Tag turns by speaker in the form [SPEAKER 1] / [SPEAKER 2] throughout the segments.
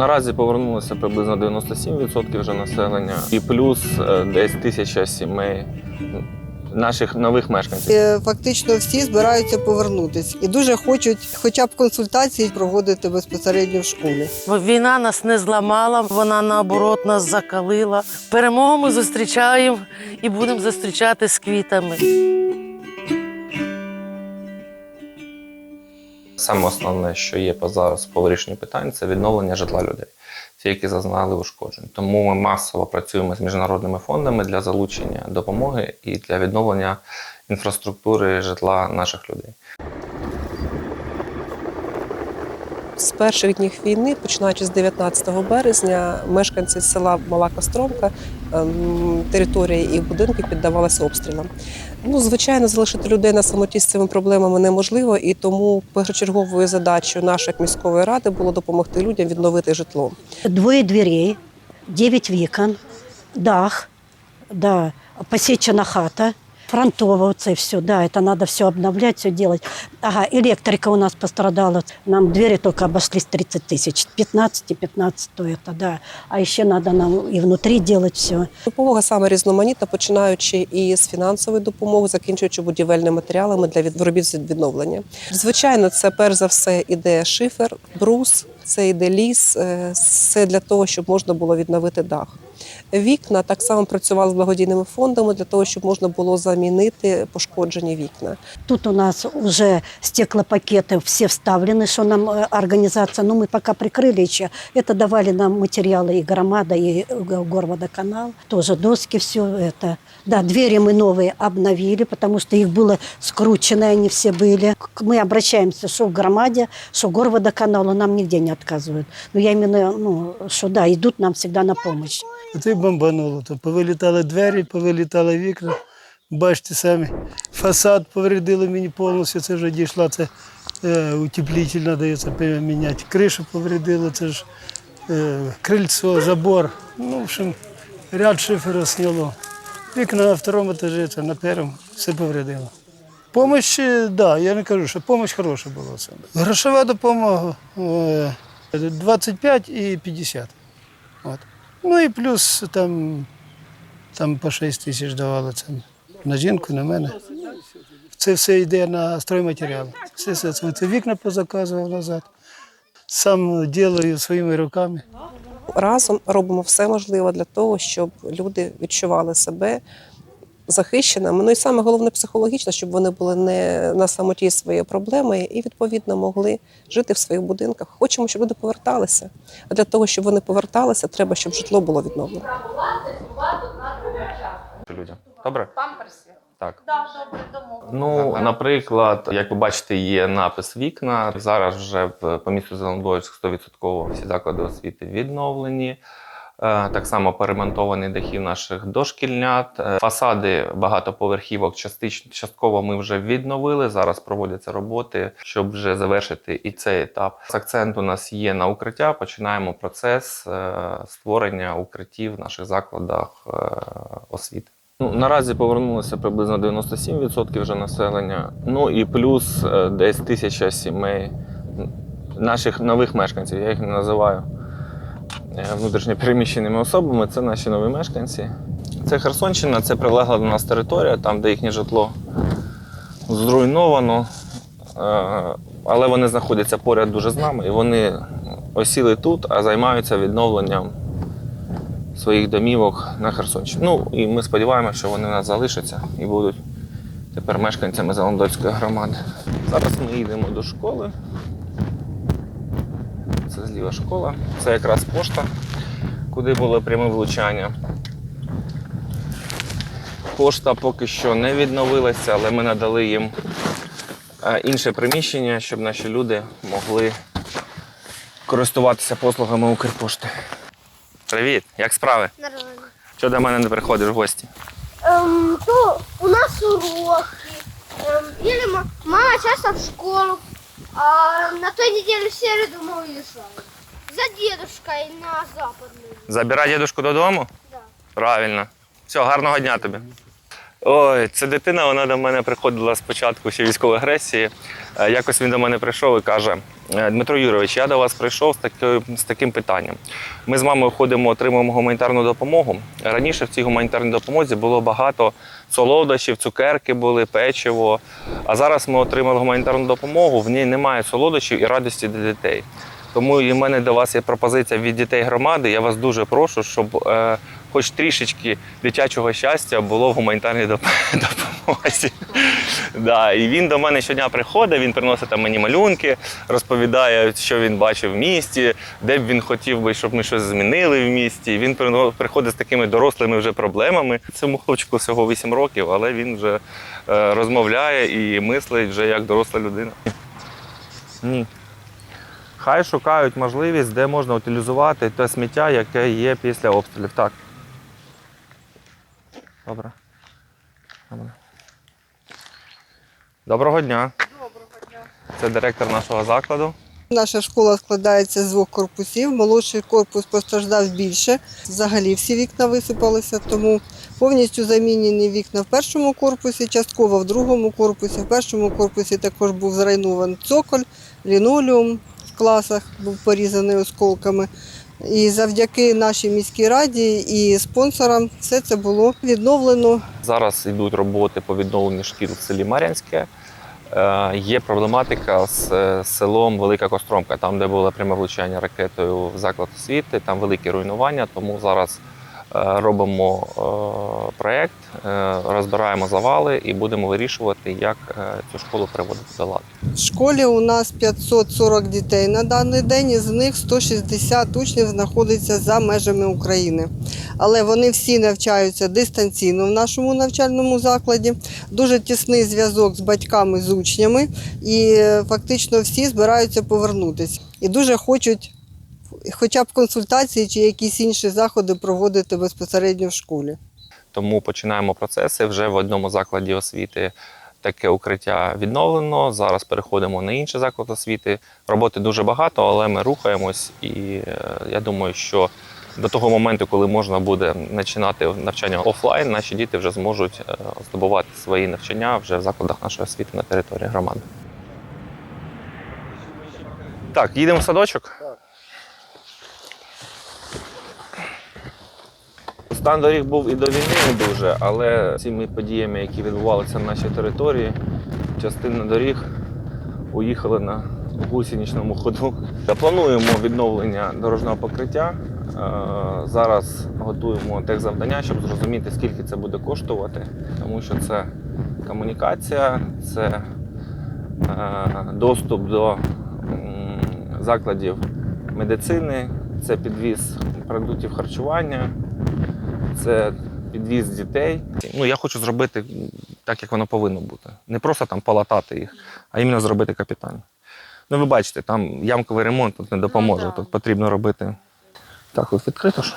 [SPEAKER 1] наразі повернулося приблизно 97% вже населення, і плюс е, десь тисяча сімей наших нових мешканців.
[SPEAKER 2] Фактично всі збираються повернутися і дуже хочуть хоча б консультації проводити безпосередньо в школі.
[SPEAKER 3] Війна нас не зламала, вона наоборот нас закалила. Перемогу ми зустрічаємо і будемо зустрічати з квітами.
[SPEAKER 1] Саме основне, що є по зараз по вирішенню питань, це відновлення житла людей, ті, які зазнали ушкоджень. Тому ми масово працюємо з міжнародними фондами для залучення допомоги і для відновлення інфраструктури житла наших людей.
[SPEAKER 4] З перших днів війни, починаючи з 19 березня, мешканці села Мала Костромка, ем, території і будинки піддавалися обстрілам. Ну, звичайно, залишити людей на самоті з цими проблемами неможливо, і тому першочерговою задачею нашої міської ради було допомогти людям відновити житло.
[SPEAKER 5] Двоє дверей, дев'ять вікон, дах, да, посічена хата, фронтово це все, да, это надо все обновлять, все делать. Ага, электрика у нас пострадала. Нам двери только обошлись 30 тысяч, 15 и 15 то это, да. А еще надо нам и внутри делать все.
[SPEAKER 4] Допомога саме різноманітна, починаючи із фінансової допомоги, закінчуючи будівельними матеріалами для від- робіт з відновлення. Звичайно, це перш за все іде шифер, брус, це йде ліс, е, все для того, щоб можна було відновити дах. Вікна так само працювали з благодійними фондами для того, щоб можна було замінити пошкоджені вікна.
[SPEAKER 5] Тут у нас уже стеклопакеты все вставлены, что нам э, организация, ну мы пока прикрыли еще, это давали нам материалы и громада, и э, горводоканал, тоже доски, все это. Да, двери мы новые обновили, потому что их было скручено, они все были. К- Мы обращаемся, что к громаде, что к горводоканалу, нам нигде не отказывают. Но я именно, ну, что да, идут нам всегда на помощь.
[SPEAKER 6] Оце й бомбануло. То повилітали двері, повилітали вікна. Бачите самі, фасад повредили мені повністю, це вже дійшла, це е, утеплитель надається міняти. Кришу повредили, це ж е, крильцо, забор. Ну, в общем, ряд шиферу сняло. Вікна на второму етажі, це на першому, все повредило. Помощь, так, да, я не кажу, що помощь хороша була. Грошова допомога е, 25 і 50. От. Ну і плюс там, там по 6 тисяч давали це на жінку, на мене. Це все йде на стройматеріал. Все, все, це, це вікна позаказував назад. Сам ділаю своїми руками.
[SPEAKER 4] разом робимо все можливе для того, щоб люди відчували себе захищеними. Ну і саме головне психологічно, щоб вони були не на самоті своєї проблеми і відповідно могли жити в своїх будинках. Хочемо, щоб люди поверталися. А для того, щоб вони поверталися, треба, щоб житло було відновлено.
[SPEAKER 1] людям. Добре?
[SPEAKER 7] Памперси.
[SPEAKER 1] Так.
[SPEAKER 7] Да, добре.
[SPEAKER 1] Ну, наприклад, як ви бачите, є напис вікна. Зараз вже в по місту Зеленодольськ 100% всі заклади освіти відновлені. Е, Так само перемонтовані дахи наших дошкільнят. Е, Фасади багатоповерхівок частково ми вже відновили. Зараз проводяться роботи, щоб вже завершити і цей етап. Акцент у нас є на укриття. Починаємо процес е, створення укриттів в наших закладах освіти. Ну, наразі повернулося приблизно 97% вже населення. Ну і плюс десь тисяча сімей наших нових мешканців. Я їх не називаю е, внутрішньо переміщеними особами. Це наші нові мешканці. Це Херсонщина, це прилегла до нас територія, там, де їхнє житло зруйновано. Е, Але вони знаходяться поряд дуже з нами, і вони осіли тут, а займаються відновленням своїх домівок на Херсонщині. Ну і ми сподіваємося, що вони у нас залишаться і будуть тепер мешканцями Зеландольської громади. Зараз ми йдемо до школи. Це зліва школа. Це якраз пошта, куди було пряме влучання. Пошта поки що не відновилася, але ми надали їм е, інше приміщення, щоб наші люди могли користуватися послугами Укрпошти. Привіт, як справи?
[SPEAKER 7] Нормально.
[SPEAKER 1] Чого до мене не приходиш в гості?
[SPEAKER 7] Эм, то у нас уроки. Эм, или мама часто в школу. А на той неделе в середу мы уезжаем. За дедушкой на западную.
[SPEAKER 1] Забирай дідушку додому?
[SPEAKER 7] Да.
[SPEAKER 1] Правильно. Все, гарного дня тобі. Ой, ця дитина вона до мене приходила спочатку ще військової агресії. Е, Якось він до мене прийшов і каже: «Е, Дмитро Юрович, я до вас прийшов з такою з таким питанням. Ми з мамою ходимо, отримуємо гуманітарну допомогу. Раніше в цій гуманітарній допомозі було багато солодощів, цукерки були, печиво. А зараз ми отримали гуманітарну допомогу. В ній немає солодощів і радості для дітей. Тому і в мене до вас є пропозиція від дітей громади. Я вас дуже прошу, щоб е, хоч трішечки дитячого щастя було в гуманітарній допомозі. Да, і він до мене щодня приходить, він приносить мені малюнки, розповідає, що він бачив в місті, де б він хотів би, щоб ми щось змінили в місті. Він приходить з такими дорослими вже проблемами. Цьому хлопчику всього 8 років, але він вже е, розмовляє і мислить вже як доросла людина. Ні. Хай шукають можливість, де можна утилізувати те сміття, яке є після обстрілів. Так. Добре. Добре. Доброго дня. Доброго дня. Це директор нашого закладу.
[SPEAKER 2] Наша школа складається з двох корпусів. Молодший корпус постраждав більше. Взагалі всі вікна висипалися, тому повністю замінені вікна в першому корпусі, частково в другому корпусі. В першому корпусі також був зруйнований цоколь, лінолеум в класах був порізаний осколками. І завдяки нашій міській раді і спонсорам все це було відновлено.
[SPEAKER 1] Зараз йдуть роботи по відновленню шкіл в селі Мар'янське. Е, Є проблематика з е, селом Велика Костромка, там, де було пряме влучання ракетою в заклад освіти, там великі руйнування. Тому зараз робимо е, проєкт, е, розбираємо завали і будемо вирішувати, як е, цю школу приводити до ладу.
[SPEAKER 2] В школі у нас 540 дітей на даний день, із них 160 учнів знаходиться за межами України. Але вони всі навчаються дистанційно в нашому навчальному закладі. Дуже тісний зв'язок з батьками, з учнями, і е, фактично всі збираються повернутися. І дуже хочуть хоча б консультації чи якісь інші заходи проводити безпосередньо в школі.
[SPEAKER 1] Тому починаємо процеси вже в одному закладі освіти. Таке укриття відновлено. Зараз переходимо на інший заклад освіти. Роботи дуже багато, але ми рухаємось, і е, я думаю, що до того моменту, коли можна буде починати навчання офлайн, наші діти вже зможуть е, здобувати свої навчання вже в закладах нашої освіти на території громади. Так, їдемо в садочок. Стан доріг був і до війни не дуже, але цими подіями, які відбувалися на нашій території, частина доріг уїхали на гусеничному ходу. Плануємо відновлення дорожнього покриття. Е, Зараз готуємо техзавдання, щоб зрозуміти, скільки це буде коштувати, тому що це комунікація, це е, доступ до закладів медицини, це підвіз продуктів харчування, це підвіз дітей. Ну, я хочу зробити так, як воно повинно бути. Не просто там полатати їх, а іменно зробити капітально. Ну, ви бачите, там ямковий ремонт тут не допоможе. Тут потрібно робити. Так, от відкрито ж.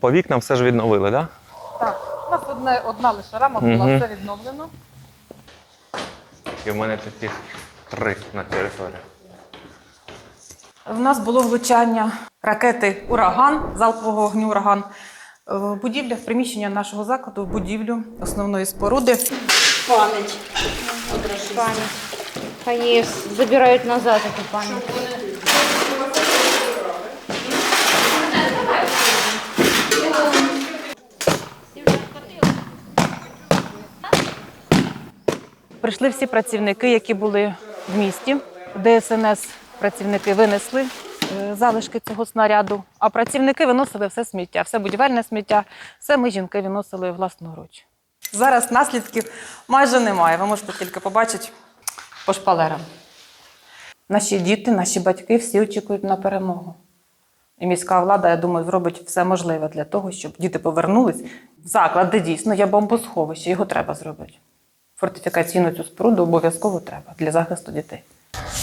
[SPEAKER 1] По вікнам все ж відновили, так? Да?
[SPEAKER 8] Так, у нас одне, одна лише рама була,
[SPEAKER 1] Мгм.
[SPEAKER 8] все відновлено.
[SPEAKER 1] І в мене таких три на території.
[SPEAKER 8] В нас було влучання ракети Ураган, залпового вогню ураган. В будівлях, в приміщення нашого закладу, в будівлю основної споруди.
[SPEAKER 7] Память. Они забирают назад эту память.
[SPEAKER 8] Прийшли всі працівники, які були в місті. ДСНС працівники винесли е, залишки цього снаряду, а працівники виносили все сміття, все будівельне сміття, все ми жінки виносили власноруч. Зараз наслідків майже немає. Ви можете тільки побачити по шпалерам. Наші діти, наші батьки всі очікують на перемогу. І міська влада, я думаю, зробить все можливе для того, щоб діти повернулись в заклад, де дійсно є бомбосховище, його треба зробити. Фортифікаційну цю споруду обов'язково треба для захисту дітей.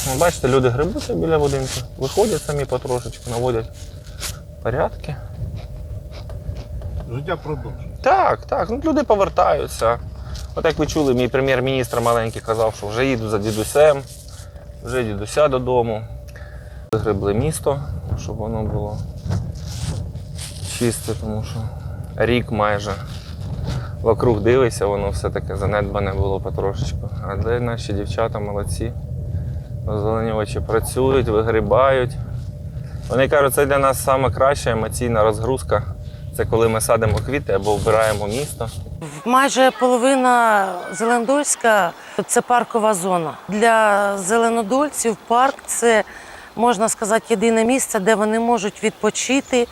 [SPEAKER 1] Ну, Бачите, люди грибуться біля будинку, виходять самі потрошечку, наводять порядки.
[SPEAKER 9] Життя продовжує.
[SPEAKER 1] Так, так, ну люди повертаються. От як ви чули, мій прем'єр-міністр маленький казав, що вже їду за дідусем, вже дідуся додому. Вигребли місто, щоб воно було чисто, тому що рік майже вокруг дивишся, воно все таке занедбане було потрошечку. Але наші дівчата молодці. Озеленювачі працюють, вигрібають. Вони кажуть, це для нас найкраща емоційна розгрузка. Це коли ми садимо квіти або вбираємо місто.
[SPEAKER 3] Майже половина Зеленодольська це паркова зона. Для зеленодольців парк це можна сказати єдине місце, де вони можуть відпочити.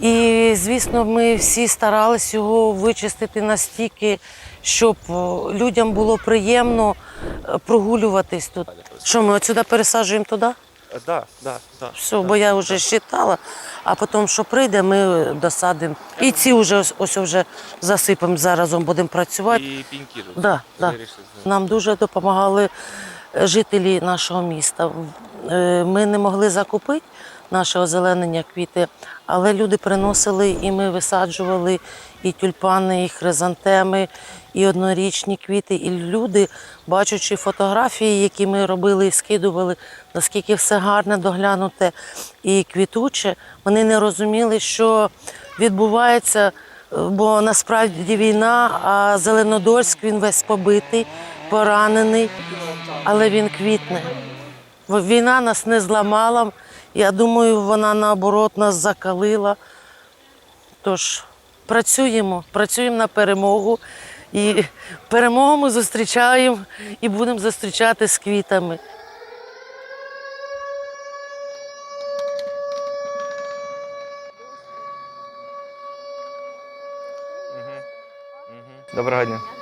[SPEAKER 3] І, звісно, ми всі старались його вичистити настільки, щоб людям було приємно е, прогулюватись тут. Що ми отсюди пересаджуємо туди?
[SPEAKER 1] Так, так, так.
[SPEAKER 3] Все, бо я вже считала, а потім, що прийде, ми досадимо. І ці вже ось, ось вже засипемо, зараз будемо працювати.
[SPEAKER 1] І піньки тут.
[SPEAKER 3] Да, да. Нам дуже допомагали е, жителі нашого міста. Е, Ми не могли закупити наше озеленення квіти, але люди приносили і ми висаджували і тюльпани, і хризантеми, і однорічні квіти. І люди, бачачи фотографії, які ми робили і скидували, наскільки все гарне, доглянуте і квітуче, вони не розуміли, що відбувається. Бо насправді війна, а Зеленодольськ він весь побитий, поранений, але він квітне. Війна нас не зламала. Я думаю, вона наоборот нас закалила. Тож працюємо, працюємо на перемогу. І перемогу ми зустрічаємо і будемо зустрічати з квітами.
[SPEAKER 1] Доброго дня.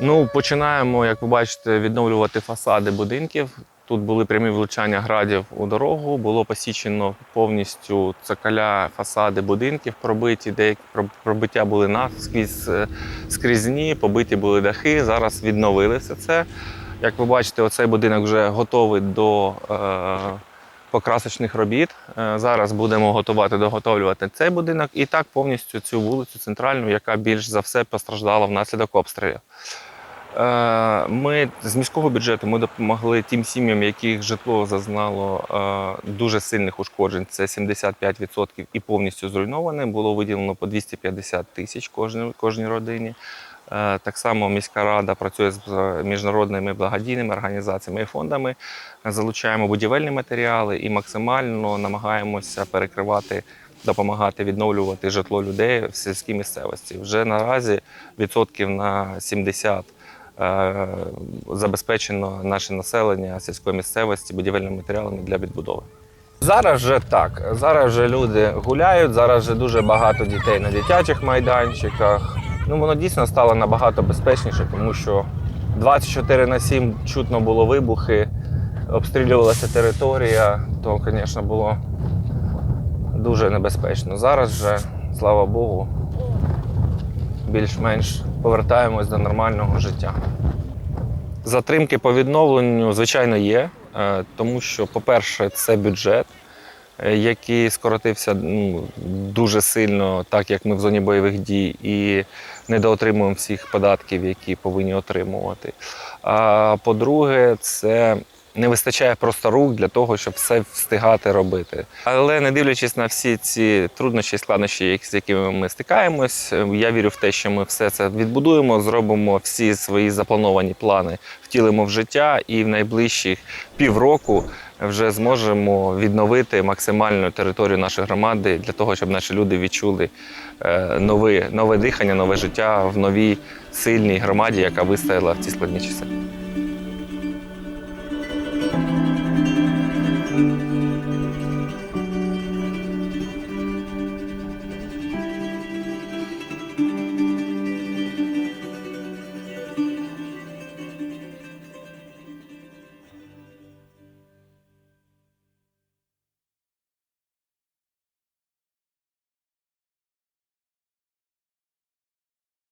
[SPEAKER 1] Ну, починаємо, як ви бачите, відновлювати фасади будинків. Тут були прямі влучання градів у дорогу, було посічено повністю цоколя фасади будинків, пробиті, деякі проб- пробиття були наскрізь е, скрізні, побиті були дахи. Зараз відновили все це. Як ви бачите, оцей будинок вже готовий до е, покрасочних робіт. Е, Зараз будемо готувати, доготовлювати цей будинок і так повністю цю вулицю центральну, яка більш за все постраждала внаслідок обстрілів. Е, Ми з міського бюджету ми допомогли тим сім'ям, яких житло зазнало е, дуже сильних ушкоджень. Це 75% і повністю зруйноване. Було виділено по 250 тисяч кожній, кожній родині. Е, Так само міська рада працює з міжнародними благодійними організаціями і фондами. Залучаємо будівельні матеріали і максимально намагаємося перекривати, допомагати відновлювати житло людей в сільській місцевості. Вже наразі відсотків на 70 е, забезпечено наше населення сільської місцевості будівельними матеріалами для відбудови. Зараз вже так. Зараз вже люди гуляють, зараз вже дуже багато дітей на дитячих майданчиках. Ну воно дійсно стало набагато безпечніше, тому що 24 на 7 чутно було вибухи, обстрілювалася територія, то, звісно, було дуже небезпечно. Зараз вже, слава Богу, більш-менш повертаємось до нормального життя. Затримки по відновленню, звичайно, є, е, тому що, по-перше, це бюджет, е, який скоротився ну, дуже сильно, так як ми в зоні бойових дій, і недоотримуємо всіх податків, які повинні отримувати. А по-друге, це не вистачає просто рук для того, щоб все встигати робити. Але не дивлячись на всі ці труднощі і складнощі, з якими ми стикаємось, я вірю в те, що ми все це відбудуємо, зробимо всі свої заплановані плани, втілимо в життя, і в найближчі півроку вже зможемо відновити максимальну територію нашої громади для того, щоб наші люди відчули нове, нове дихання, нове життя в новій сильній громаді, яка вистояла в ці складні часи.